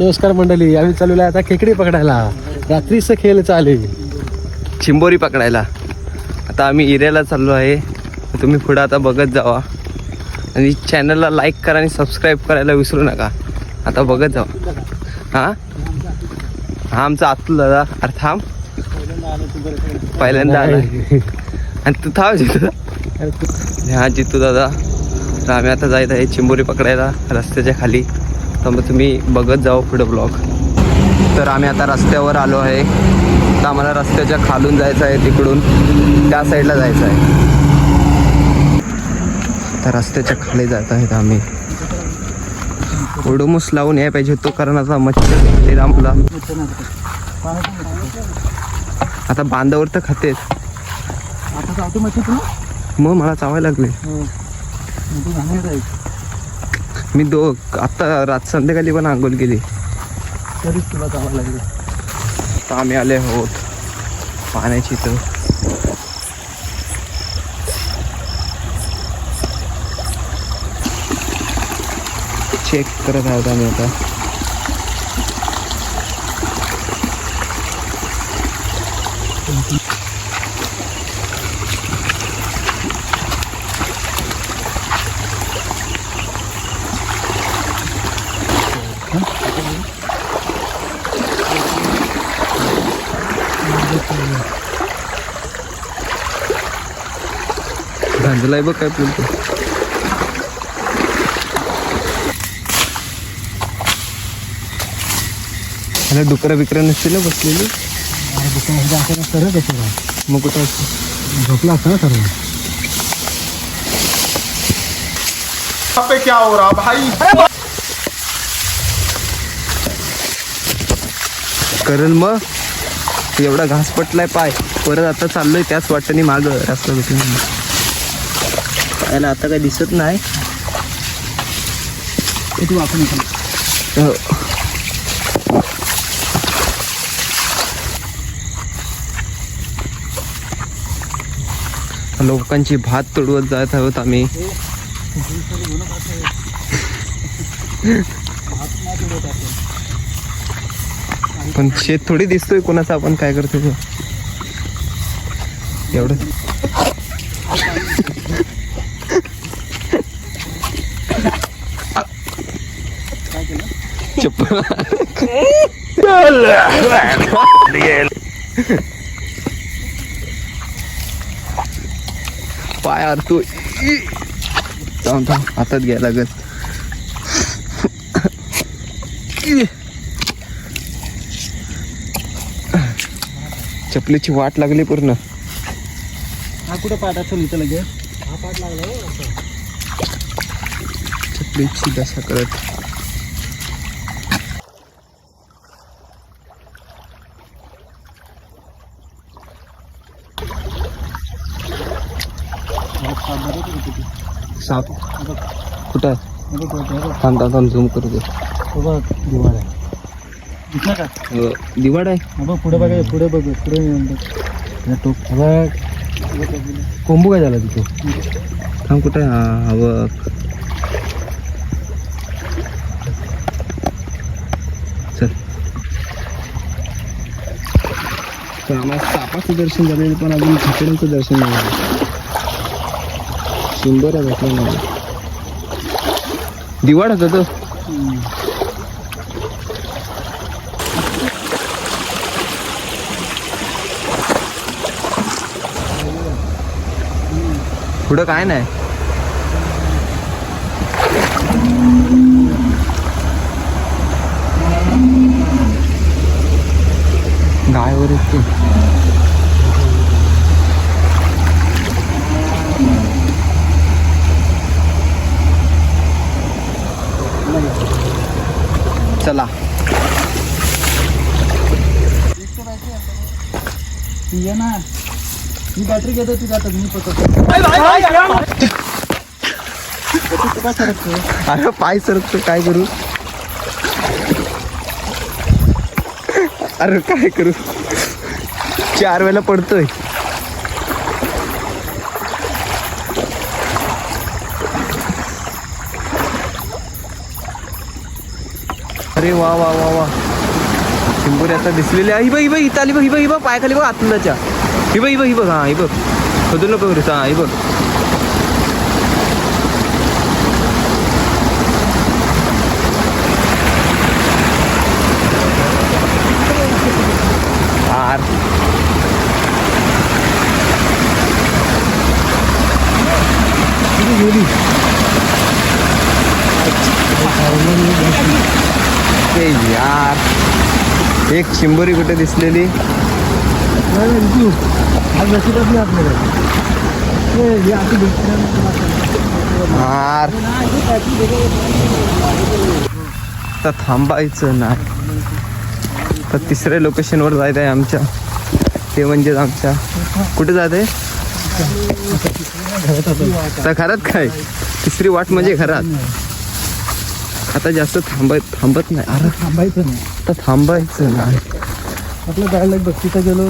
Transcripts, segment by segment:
नमस्कार मंडळी आम्ही चाललेलो आहे आता खेकडी पकडायला. रात्रीचं खेळ चालेल चिंबोरी पकडायला. आता आम्ही इऱ्याला चाललो आहे. तुम्ही पुढं आता बघत जावा. आणि चॅनलला लाईक करा आणि सबस्क्राईब करायला विसरू नका. आता बघत जावा. हां? हा आमचा आतू दादा. अरे थांब. पहिल्यांदा आला. आणि तू थांब जितू. हा जितू दादा. तर आम्ही आता जायत आहे चिंबोरी पकडायला रस्त्याच्या खाली. तर मग तुम्ही बघत जाओ पुढं ब्लॉग तर आम्ही आता रस्त्यावर आलो आहे. तर आम्हाला रस्त्याच्या खालून जायचं आहे तिकडून त्या साईडला जायचं आहे. तर रस्त्याच्या खाली जात आहेत आम्ही. ओडोमूस लावून याय पाहिजे तो कारण आता मच्छर रामला आता बांधावर तर खातेच मग मला चावायला लागले. आहे मी दो आता रात संध्याकाळी पण आंघोळ केली. तरीच तुला जावं लागेल. तर आम्ही आले आहोत पाण्याची तर. चेक करत आहोत आम्ही आता. गांजलाय बघ काय बोलतो अरे डुकरं बिकरं नसतील ना बसलेली सरळ मग कुठं असतं झोपला असं सर्व यहाँ पे क्या हो रहा भाई करेल मग एवढा घास पटलाय पाय परत आता चाललोय त्याच वाटेने माग रस्ता भेटून पायाला आता काही दिसत नाही. तू आपण हो. लोकांची भात तुडवत जात आहोत आम्ही. पण शेत थोडी दिसतोय कोणाचं आपण काय करतोय तो एवढं चप्पल पाय अडतो थांब थांब. हातात घ्यायला लागत चपलीची वाट लागली पूर्ण. हा कुठं पाठ असेल इथं लगेच हा पाठ लागला हो. चपलीची दशा करत हा पाठ बघा तू किती. साप. कुठं आहे? हा थांब थांब थांब झूम करू दे. दिवाळ आहे दिसला का दिवाड आहे? बघ पुढे बघा पुढे बघ पुढे बघ बघ. कोंबू काय झाला तिथं? थांब कुठं आहे? हा बघ चल. तर आम्हाला सापाचं दर्शन झालेलं पण अजून खेकड्यांचं दर्शन झालं. सुंदर भेटलं नाही दिवाड होता तो. पुढं काय नाही. गायवर येते चला. ये ना मी बॅटरी घेतो ती आता मी पकडतो तू काय अरे पाय सरकतो काय करू? अरे काय करू? चार वेळेला पडतोय. अरे वा वा वा वा. चिंबोरी आता दिसलेली आहे. बाई बघ बघ इथं आली बघ ही बघ ही बघ पायखाली बघ आतंदाच्या ही बघ ही बघ ही बघ हा ही बघ. बदल नको करूस हा ही बघ. Thank you. गेली यार. एक शिंबोरी कुठे दिसलेली? यार. थांबायचं नाही. तर तिसऱ्या लोकेशनवर जायचं आहे आमच्या. ते म्हणजेच आमच्या. कुठे जात आहे? तर खरात काय? तिसरी वाट म्हणजे खरात आता जास्त थांबत थांबत नाही. अरे थांबायचं नाही. आता थांबायचं नाही. आपलं जायला बघ तिथं गेलो.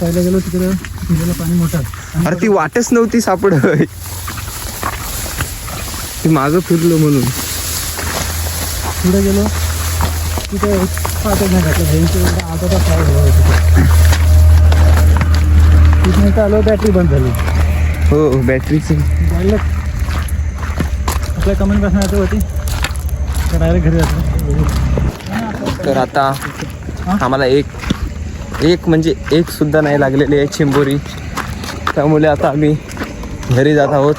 पहिला गेलो तिकडं. तिकडलं पाणी मोठं. अरे ती वाटच नव्हती सापड ती मागं फिरलो म्हणून. पुढे गेलो. तिथे पाठच नाही घातलं पाऊस झाला तिथे तिथून आलो बॅटरी बंद झाली. हो बॅटरीची जायला आपल्या कमेंट बसण्याचं होती डायरेक्ट घरी जातो. तर आता आम्हाला एक एक म्हणजे एक सुद्धा नाही लागलेली आहे चिंबोरी. त्यामुळे आता आम्ही घरी जात आहोत.